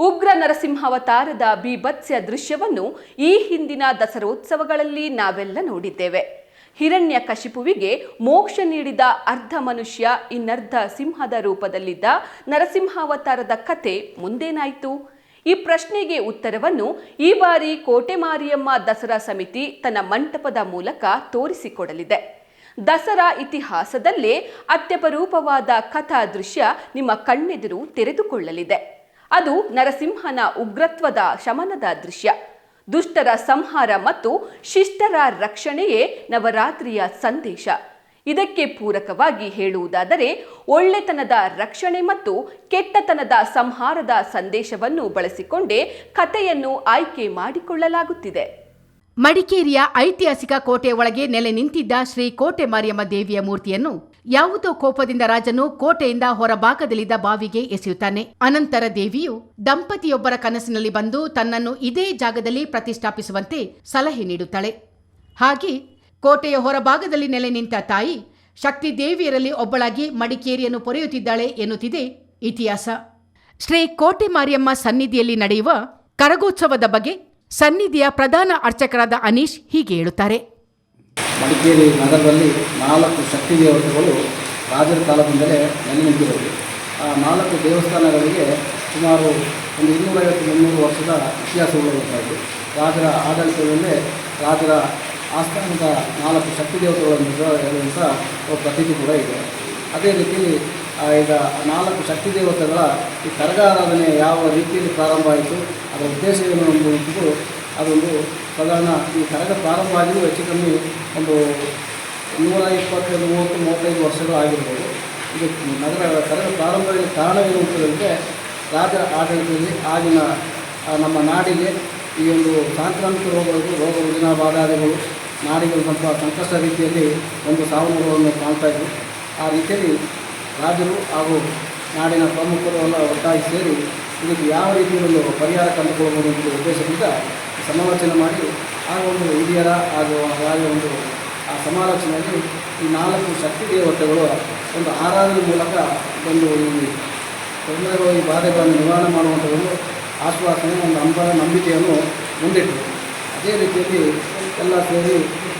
ಉಗ್ರ ನರಸಿಂಹಾವತಾರದ ಬೀಭತ್ಸ್ಯ ದೃಶ್ಯವನ್ನು ಈ ಹಿಂದಿನ ದಸರೋತ್ಸವಗಳಲ್ಲಿ ನಾವೆಲ್ಲ ನೋಡಿದ್ದೇವೆ. ಹಿರಣ್ಯ ಕಶಿಪುವಿಗೆ ಮೋಕ್ಷ ನೀಡಿದ ಅರ್ಧ ಮನುಷ್ಯ ಇನ್ನರ್ಧ ಸಿಂಹದ ರೂಪದಲ್ಲಿದ್ದ ನರಸಿಂಹಾವತಾರದ ಕತೆ ಮುಂದೇನಾಯಿತು? ಈ ಪ್ರಶ್ನೆಗೆ ಉತ್ತರವನ್ನು ಈ ಬಾರಿ ಕೋಟೆ ಮಾರಿಯಮ್ಮ ದಸರಾ ಸಮಿತಿ ತನ್ನ ಮಂಟಪದ ಮೂಲಕ ತೋರಿಸಿಕೊಡಲಿದೆ. ದಸರಾ ಇತಿಹಾಸದಲ್ಲೇ ಅತ್ಯಪರೂಪವಾದ ಕಥಾ ದೃಶ್ಯ ನಿಮ್ಮ ಕಣ್ಣೆದುರು ತೆರೆದುಕೊಳ್ಳಲಿದೆ. ಅದು ನರಸಿಂಹನ ಉಗ್ರತ್ವದ ಶಮನದ ದೃಶ್ಯ. ದುಷ್ಟರ ಸಂಹಾರ ಮತ್ತು ಶಿಷ್ಟರ ರಕ್ಷಣೆಯೇ ನವರಾತ್ರಿಯ ಸಂದೇಶ. ಇದಕ್ಕೆ ಪೂರಕವಾಗಿ ಹೇಳುವುದಾದರೆ, ಒಳ್ಳೆತನದ ರಕ್ಷಣೆ ಮತ್ತು ಕೆಟ್ಟತನದ ಸಂಹಾರದ ಸಂದೇಶವನ್ನು ಬಳಸಿಕೊಂಡೇ ಕಥೆಯನ್ನು ಆಯ್ಕೆ ಮಾಡಿಕೊಳ್ಳಲಾಗುತ್ತಿದೆ. ಮಡಿಕೇರಿಯ ಐತಿಹಾಸಿಕ ಕೋಟೆ ಒಳಗೆ ನೆಲೆ ನಿಂತಿದ್ದ ಶ್ರೀ ಕೋಟೆ ಮಾರಿಯಮ್ಮ ದೇವಿಯ ಮೂರ್ತಿಯನ್ನು ಯಾವುದೋ ಕೋಪದಿಂದ ರಾಜನು ಕೋಟೆಯಿಂದ ಹೊರಭಾಗದಲ್ಲಿದ್ದ ಬಾವಿಗೆ ಎಸೆಯುತ್ತಾನೆ. ಅನಂತರ ದೇವಿಯು ದಂಪತಿಯೊಬ್ಬರ ಕನಸಿನಲ್ಲಿ ಬಂದು ತನ್ನನ್ನು ಇದೇ ಜಾಗದಲ್ಲಿ ಪ್ರತಿಷ್ಠಾಪಿಸುವಂತೆ ಸಲಹೆ ನೀಡುತ್ತಾಳೆ. ಹಾಗೆ ಕೋಟೆಯ ಹೊರಭಾಗದಲ್ಲಿ ನೆಲೆ ನಿಂತ ತಾಯಿ ಶಕ್ತಿ ದೇವಿಯರಲ್ಲಿ ಒಬ್ಬಳಾಗಿ ಮಡಿಕೇರಿಯನ್ನು ಪೊರೆಯುತ್ತಿದ್ದಾಳೆ ಎನ್ನುತ್ತಿದೆ ಇತಿಹಾಸ. ಶ್ರೀ ಕೋಟೆ ಮಾರಿಯಮ್ಮ ಸನ್ನಿಧಿಯಲ್ಲಿ ನಡೆಯುವ ಕರಗೋತ್ಸವದ ಬಗ್ಗೆ ಸನ್ನಿಧಿಯ ಪ್ರಧಾನ ಅರ್ಚಕರಾದ ಅನೀಶ್ ಹೀಗೆ ಹೇಳುತ್ತಾರೆ. ಮಡಿಕೇರಿ ನಗರದಲ್ಲಿ ನಾಲ್ಕು ಶಕ್ತಿ ದೇವತೆಗಳು ರಾಜರ ಕಾಲದಿಂದಲೇ ನೆಲೆ ನಿಂತಿರೋದು. ಆ ನಾಲ್ಕು ದೇವಸ್ಥಾನಗಳಿಗೆ ಸುಮಾರು ಒಂದು ಇನ್ನೂರೈವತ್ತು ಮುನ್ನೂರು ವರ್ಷದ ಇತಿಹಾಸಗಳು ಇದ್ದು ರಾಜರ ಆಡಳಿತದಲ್ಲೇ ರಾಜರ ಆಸ್ಥಾನದ ನಾಲ್ಕು ಶಕ್ತಿ ದೇವತೆಗಳನ್ನು ಹೇಳುವಂಥ ಪ್ರತೀತಿ ಕೂಡ ಇದೆ. ಅದೇ ರೀತಿ ಈಗ ನಾಲ್ಕು ಶಕ್ತಿ ದೇವತೆಗಳ ಈ ಕರಗಾರಾಧನೆ ಯಾವ ರೀತಿಯಲ್ಲಿ ಪ್ರಾರಂಭ ಆಯಿತು, ಅದರ ಉದ್ದೇಶ ಏನು ಎಂಬುದು ಅದೊಂದು ಸಾಧಾರಣ ಈ ಕರಗ ಪ್ರಾರಂಭ ಆಗಿದ್ದು ಹೆಚ್ಚು ಕಮ್ಮಿ ಒಂದು ನೂರ ಇಪ್ಪತ್ತೈದು, ಮೂವತ್ತು, ಮೂವತ್ತೈದು ವರ್ಷಗಳು ಆಗಿರ್ಬೋದು. ಇದು ನಗರ ಕರಗ ಪ್ರಾರಂಭದಲ್ಲಿ ಕಾರಣ ಏನು ಅಂತ ಹೇಳಿದ್ರೆ ರಾಜರ ಆಡಳಿತದಲ್ಲಿ ಆಗಿನ ನಮ್ಮ ನಾಡಿಗೆ ಈ ಒಂದು ಸಾಂಕ್ರಾಮಿಕ ರೋಗಗಳು, ರೋಗ ರುಜಿನ ಬಾಧಾದಿಗಳು ನಾಡಿಗಳು ಸ್ವಲ್ಪ ಸಂಕಷ್ಟ ರೀತಿಯಲ್ಲಿ ಒಂದು ಸಾವು ಕಾಣ್ತಾ ಇದ್ದರು ಆ ರೀತಿಯಲ್ಲಿ ರಾಜರು ಹಾಗೂ ನಾಡಿನ ಪ್ರಮುಖರು ಎಲ್ಲ ಒಟ್ಟಾಗಿ ಸೇರಿ ಇದಕ್ಕೆ ಯಾವ ರೀತಿ ಒಂದು ಪರಿಹಾರ ಕಂಡುಕೊಳ್ಳಬಹುದು ಅಂತ ಉದ್ದೇಶದಿಂದ ಸಮಾಲೋಚನೆ ಮಾಡಿ ಆ ಒಂದು ಹಿರಿಯರ ಹಾಗೂ ಹಾಗೆ ಒಂದು ಆ ಸಮಾಲೋಚನೆಯಲ್ಲಿ ಈ ನಾಲ್ಕು ಶಕ್ತಿ ದೇವತೆಗಳು ಒಂದು ಆರಾಧನೆ ಮೂಲಕ ಒಂದು ಈ ತೊಂದರೆಗಳು, ಈ ಬಾಧೆಗಳನ್ನು ನಿವಾರಣೆ ಮಾಡುವಂಥ ಒಂದು ಆಶ್ವಾಸನೆ, ಒಂದು ಅಂಬರ ನಂಬಿಕೆಯನ್ನು ಮುಂದಿಟ್ಟರು. ಅದೇ ರೀತಿಯಲ್ಲಿ ಎಲ್ಲ ಸೇರಿ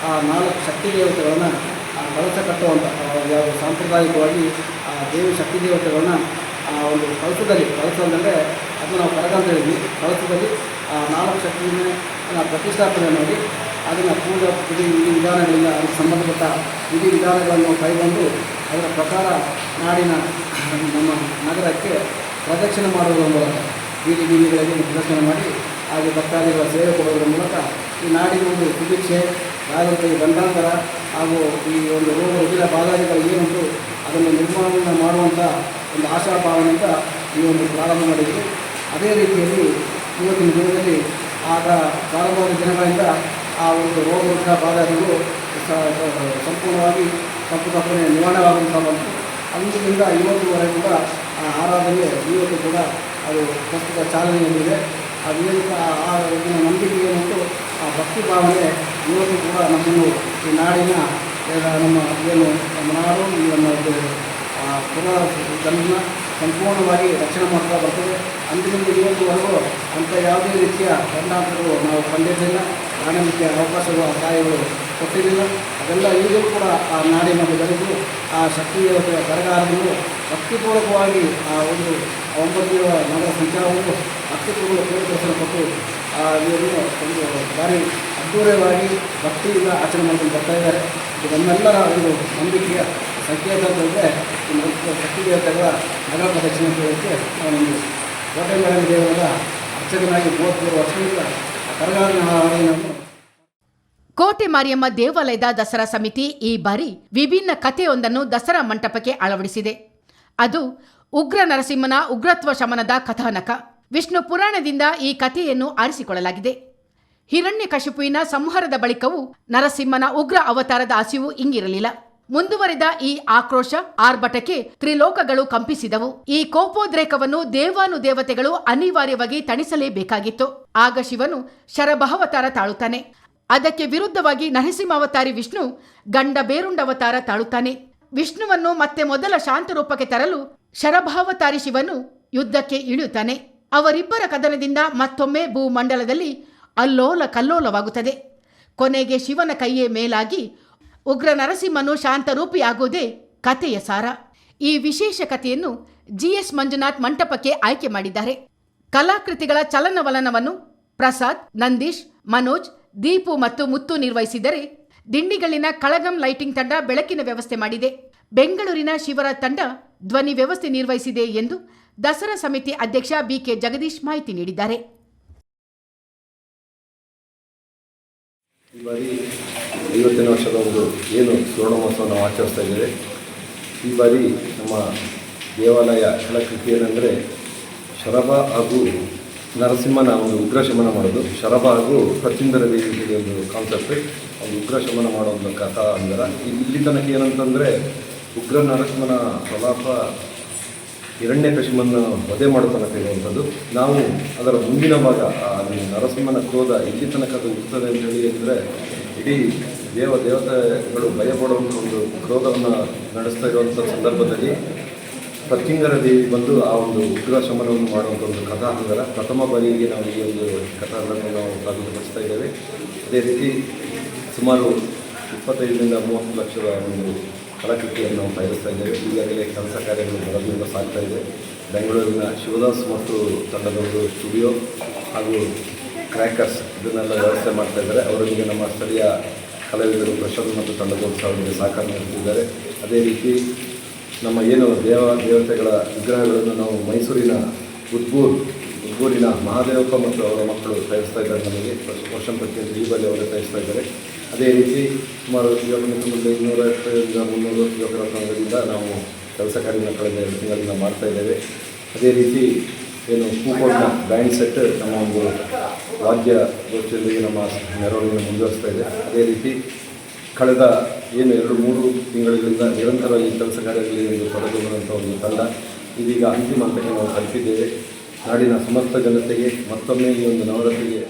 ಆ ನಾಲ್ಕು ಶಕ್ತಿ ದೇವತೆಗಳನ್ನು ಆ ಕಳಸ ಕಟ್ಟುವಂಥ ಯಾವುದು ಸಾಂಪ್ರದಾಯಿಕವಾಗಿ ಆ ದೇವಿ ಶಕ್ತಿ ದೇವತೆಗಳನ್ನ ಒಂದು ಕಳಸದಲ್ಲಿ, ಕಳಸ ಅಂದರೆ ಅದು ನಾವು ಕರಗ ಅಂತ ಹೇಳಿದ್ವಿ. ಕಳಸದಲ್ಲಿ, ಆ, ನಾಲ್ಕು ಶಕ್ತಿಯನ್ನು ಪ್ರತಿಷ್ಠಾಪನೆ ಮಾಡಿ, ಅದನ್ನು ಪೂಜಾ, ವಿಧಿ ವಿಧಿ ವಿಧಾನಗಳಿಂದ ಅದಕ್ಕೆ ಸಂಬಂಧಪಟ್ಟ ವಿಧಿ ವಿಧಾನಗಳನ್ನು ಕೈಗೊಂಡು ಅದರ ಪ್ರಕಾರ ನಾಡಿನ ನಮ್ಮ ನಗರಕ್ಕೆ ಪ್ರದಕ್ಷಿಣೆ ಮಾಡುವುದರ ಮೂಲಕ, ಬೀದಿ ಬೀದಿಗಳಲ್ಲಿ ಪ್ರದರ್ಶನ ಮಾಡಿ, ಹಾಗೆ ಭಕ್ತಾದಿಗಳ ಸೇವೆ ಕೊಡುವುದರ ಮೂಲಕ ಈ ನಾಡಿನ ಒಂದು ಸುಭಿಕ್ಷೆ ರಾಜರ ಈ ಗಂಡಾಂತರ ಹಾಗೂ ಈ ಒಂದು ರೋಗ ರುಜಿನ ಬಾಧಾದಿಗಳು ಏನುಂಟು ಅದನ್ನು ನಿರ್ಮಾಣ ಮಾಡುವಂಥ ಒಂದು ಆಶಾಭಾವನೆಯಿಂದ ಈ ಒಂದು ಪ್ರಾರಂಭ ಮಾಡಿದ್ವಿ ಅದೇ ರೀತಿಯಲ್ಲಿ ಇವತ್ತಿನ ದಿನದಲ್ಲಿ ಆಗ ಪ್ರಾರಂಭವಾದ ದಿನಗಳಿಂದ ಆ ಒಂದು ರೋಗ ರುಜಿನ ಬಾಧಾದಿಗಳು ಸ- ಸ- ಸಂಪೂರ್ಣವಾಗಿ ತಪ್ಪು ತಪ್ಪನೆ ನಿವಾರಣೆಯಾಗುವಂಥ ಬಂತು ಅಂದಿನಿಂದ ಇವತ್ತುವರೆಗೆ ಕೂಡ ಆ ಆರಾಧನೆ ಇವತ್ತು ಕೂಡ ಅದು ಪ್ರಸ್ತುತ ಚಾಲನೆಯಲ್ಲಿದೆ. ಅದರಿಂದ ಆ- ನಂಬಿಕೆ ಮತ್ತು ಆ ಭಕ್ತಿ ಭಾವನೆ ಇವತ್ತು ಕೂಡ ನಮ್ಮನ್ನು ಈ ನಾಡಿನ ನಮ್ಮ ಏನು ಈ ನಮ್ಮ ಪುರ ಪುನಃ ಸಂಪೂರ್ಣವಾಗಿ ರಕ್ಷಣೆ ಮಾಡ್ತಾ ಬರ್ತದೆ. ಅಂದಿನಿಂದ ಇವತ್ತುವರೆಗೂ ಅಂಥ ಯಾವುದೇ ರೀತಿಯ ಗಂಡಾಂತರಗಳು ನಾವು ಕಂಡಿರಲಿಲ್ಲ. ಕಾಣಲಿಕ್ಕೆ ಅವಕಾಶಗಳು ಸಹಾಯಗಳು ಕೊಟ್ಟಿರಲಿಲ್ಲ. ಅದೆಲ್ಲ ಈಗಲೂ ಕೂಡ ಆ ನಾಡಿನ ಜನರು ಆ ಶಕ್ತಿಯ ದೇವತೆಯ ಶಕ್ತಿಪೂರ್ವಕವಾಗಿ ಆ ಒಂದು ಒಂಬತ್ತು ನಗರ ಸಂಚಾರವನ್ನು ಭಕ್ತಿಪೂರ್ವಕ ಪೂರ್ವದರ್ಶನ ಕೊಟ್ಟು ಆ ಒಂದು ಭಾರಿ ಅದ್ಧೂರಿಯವಾಗಿ ಭಕ್ತಿಯಿಂದ ಆಚರಣೆ ಮಾಡ್ಕೊಂಡು ಬರ್ತಾ ಇದ್ದಾರೆ. ಇದು ನಮ್ಮೆಲ್ಲರ ಒಂದು ನಂಬಿಕೆಯ ಸಂಕೇತ ಅಂತಂದರೆ ಶಕ್ತಿ ದೇವತೆಗಳ ನಗರ ಪ್ರದಕ್ಷಿಣೆ ಅಂತ ಹೇಳೋಕ್ಕೆ ನಾನೊಂದು ದೇವರ ಅರ್ಚಕನಾಗಿ ಮೂವತ್ತ್ಮೂರು ವರ್ಷದಿಂದ ಆ ಕರಗಾರನ ಆರಾಧನೆಯನ್ನು ಕೋಟೆ ಮಾರಿಯಮ್ಮ ದೇವಾಲಯದ ದಸರಾ ಸಮಿತಿ ಈ ಬಾರಿ ವಿಭಿನ್ನ ಕಥೆಯೊಂದನ್ನು ದಸರಾ ಮಂಟಪಕ್ಕೆ ಅಳವಡಿಸಿದೆ. ಅದು ಉಗ್ರ ನರಸಿಂಹನ ಉಗ್ರತ್ವ ಶಮನದ ಕಥಾನಕ. ವಿಷ್ಣು ಪುರಾಣದಿಂದ ಈ ಕಥೆಯನ್ನು ಆರಿಸಿಕೊಳ್ಳಲಾಗಿದೆ. ಹಿರಣ್ಯಕಶಿಪುವಿನ ಸಂಹಾರದ ಬಳಿಕವೂ ನರಸಿಂಹನ ಉಗ್ರ ಅವತಾರದ ಹಸಿವು ಇಂಗಿರಲಿಲ್ಲ. ಮುಂದುವರೆದ ಈ ಆಕ್ರೋಶ, ಆರ್ಭಟಕ್ಕೆ ತ್ರಿಲೋಕಗಳು ಕಂಪಿಸಿದವು. ಈ ಕೋಪೋದ್ರೇಕವನ್ನು ದೇವಾನುದೇವತೆಗಳು ಅನಿವಾರ್ಯವಾಗಿ ತಣಿಸಲೇಬೇಕಾಗಿತ್ತು. ಆಗ ಶಿವನು ಶರಭಾವತಾರ ತಾಳುತ್ತಾನೆ. ಅದಕ್ಕೆ ವಿರುದ್ಧವಾಗಿ ನರಸಿಂಹಾವತಾರಿ ವಿಷ್ಣು ಗಂಡ ಬೇರುಂಡವತಾರ ತಾಳುತ್ತಾನೆ. ವಿಷ್ಣುವನ್ನು ಮತ್ತೆ ಮೊದಲ ಶಾಂತರೂಪಕ್ಕೆ ತರಲು ಶರಭಾವತಾರಿ ಶಿವನು ಯುದ್ಧಕ್ಕೆ ಇಳಿಯುತ್ತಾನೆ. ಅವರಿಬ್ಬರ ಕದನದಿಂದ ಮತ್ತೊಮ್ಮೆ ಭೂಮಂಡಲದಲ್ಲಿ ಅಲ್ಲೋಲ ಕಲ್ಲೋಲವಾಗುತ್ತದೆ. ಕೊನೆಗೆ ಶಿವನ ಕೈಯೇ ಮೇಲಾಗಿ ಉಗ್ರ ನರಸಿಂಹನು ಶಾಂತರೂಪಿಯಾಗುವುದೇ ಕಥೆಯ ಸಾರ. ಈ ವಿಶೇಷ ಕಥೆಯನ್ನು ಜಿಎಸ್ ಮಂಜುನಾಥ್ ಮಂಟಪಕ್ಕೆ ಆಯ್ಕೆ ಮಾಡಿದ್ದಾರೆ. ಕಲಾಕೃತಿಗಳ ಚಲನವಲನವನ್ನು ಪ್ರಸಾದ್, ನಂದೀಶ್, ಮನೋಜ್, ದೀಪು ಮತ್ತು ಮುತ್ತು ನಿರ್ವಹಿಸಿದರೆ ದಿಂಡಿಗಳಿನ ಕಳಗಂ ಲೈಟಿಂಗ್ ತಂಡ ಬೆಳಕಿನ ವ್ಯವಸ್ಥೆ ಮಾಡಿದೆ. ಬೆಂಗಳೂರಿನ ಶಿವರ ತಂಡ ಧ್ವನಿ ವ್ಯವಸ್ಥೆ ನಿರ್ವಹಿಸಿದೆ ಎಂದು ದಸರಾ ಸಮಿತಿ ಅಧ್ಯಕ್ಷ ಬಿಕೆ ಜಗದೀಶ್ ಮಾಹಿತಿ ನೀಡಿದ್ದಾರೆ. ಐವತ್ತನೇ ವರ್ಷದ ಒಂದು ಏನು ಸುವರ್ಣ ಮಹೋತ್ಸವ ನಾವು ಆಚರಿಸ್ತಾ ಇದ್ದೇವೆ. ಈ ಬಾರಿ ನಮ್ಮ ದೇವಾಲಯ ಕಲಾಕೃತಿ ಏನಂದರೆ ಶರಭ ಹಾಗೂ ನರಸಿಂಹನ ಒಂದು ಉಗ್ರ ಶಮನ ಮಾಡೋದು. ಶರಭ ಹಾಗೂ ಪ್ರತಿಂದರ ಒಂದು ಕಾನ್ಸೆಪ್ಟ್ ಒಂದು ಉಗ್ರ ಶಮನ ಮಾಡೋ ಒಂದು ಕಥಾ ಅಂದರೆ. ಇಲ್ಲಿ ತನಕ ಏನಂತಂದರೆ ಉಗ್ರ ನರಸಿಂಹನ ಪ್ರಲಾಪ ಹಿರಣ್ಯ ಕಶಿಮನ್ನ ವಧೆ ಮಾಡೋ ತನಕ ಇರುವಂಥದ್ದು. ನಾವು ಅದರ ಮುಂದಿನ ಭಾಗ, ಆ, ನರಸಿಂಹನ ಕ್ರೋಧ ಇಲ್ಲಿ ತನಕ ಅದು ಇರ್ತದೆ ಅಂತ ಹೇಳಿ ಅಂದರೆ ಇಡೀ ದೇವ ದೇವತೆಗಳು ಭಯಪಡುವಂಥ ಒಂದು ಕ್ರೋಧವನ್ನು ನಡೆಸ್ತಾ ಇರುವಂಥ ಸಂದರ್ಭದಲ್ಲಿ ಪ್ರತಿಂಗರ ದೇವಿ ಬಂದು ಆ ಒಂದು ಉಗ್ರ ಶಮನವನ್ನು ಮಾಡುವಂಥ ಒಂದು ಕಥಾ ಹಂಗರ ಪ್ರಥಮ ಬಾರಿಗೆ ನಾವು ಈ ಒಂದು ಕಥಾಗಳನ್ನು ನಾವು ಸಾಬೀತುಪಡಿಸ್ತಾ ಇದ್ದೇವೆ. ಅದೇ ರೀತಿ ಸುಮಾರು ಇಪ್ಪತ್ತೈದರಿಂದ ಮೂವತ್ತು ಲಕ್ಷದ ಒಂದು ಕಲಾಕೃತಿಯನ್ನು ನಾವು ತಯಾರಿಸ್ತಾ ಇದ್ದೇವೆ. ಈಗಾಗಲೇ ಕೆಲಸ ಕಾರ್ಯಗಳು ಬರೋದ್ರಿಂದ ಸಾಗ್ತಾ ಇದೆ. ಬೆಂಗಳೂರಿನ ಶಿವದಾಸ್ ಮತ್ತು ತಂಡದ ಒಂದು ಸ್ಟುಡಿಯೋ ಹಾಗೂ ಕ್ರ್ಯಾಕರ್ಸ್ ಇದನ್ನೆಲ್ಲ ವ್ಯವಸ್ಥೆ ಮಾಡ್ತಾ ಇದ್ದಾರೆ. ಅವರೊಂದಿಗೆ ನಮ್ಮ ಸ್ಥಳೀಯ ಕಲಾವಿದರು ಪ್ರಶಾಂತ್ ಮತ್ತು ಅವರಿಗೆ ಸಹಕಾರ ನೀಡುತ್ತಿದ್ದಾರೆ. ಅದೇ ರೀತಿ ನಮ್ಮ ಏನು ದೇವ, ದೇವತೆಗಳ ವಿಗ್ರಹಗಳನ್ನು ನಾವು ಮೈಸೂರಿನ ಉದ್ಬೂರ್, ಉದ್ಬೂರಿನ ಮಹಾದೇವಪ್ಪ ಮತ್ತು ಅವರ ಮಕ್ಕಳು ತಯಾರಿಸ್ತಾ ಇದ್ದಾರೆ ನಮಗೆ. ವರ್ಷ ಈ ಬಗ್ಗೆ ಅವರು ತಯಾರಿಸ್ತಾ ಇದ್ದಾರೆ. ಅದೇ ರೀತಿ ಸುಮಾರು ಮುಂದೆ ಇನ್ನೂರೈವತ್ತರಿಂದ ಮುನ್ನೂರು ಯುವಕರ ಸಂಘದಿಂದ ನಾವು ಕೆಲಸ ಕಾರ್ಯನ ಕಳೆದ ಎರಡು ತಿಂಗಳಿಂದ ಮಾಡ್ತಾ ಇದ್ದೇವೆ. ಅದೇ ರೀತಿ ಏನು ಕೂಪೋರ್ನ ಬ್ಯಾಂಡ್ ಸೆಟ್ ನಮ್ಮ ಒಂದು ವಾದ್ಯ ಗೋಷ್ಠಿಯಲ್ಲಿ ನಮ್ಮ ಮೆರವಣಿಗೆ ಮುಂದುವರಿಸ್ತಾ ಇದೆ. ಅದೇ ರೀತಿ ಕಳೆದ ಏನು ಎರಡು ಮೂರು ತಿಂಗಳಿಂದ ನಿರಂತರ ಈ ಕೆಲಸ ಕಾರ್ಯಗಳಲ್ಲಿ ಒಂದು ತೊಡಗಿರುವಂಥ ಒಂದು ತಂಡ ಇದೀಗ ಅಂತಿಮ ಹಂತಕ್ಕೆ ನಾವು ತಲುಪಿದ್ದೇವೆ. ನಾಡಿನ ಸಮಸ್ತ ಜನತೆಗೆ ಮತ್ತೊಮ್ಮೆ ಈ ಒಂದು ನವರಾತ್ರಿಗೆ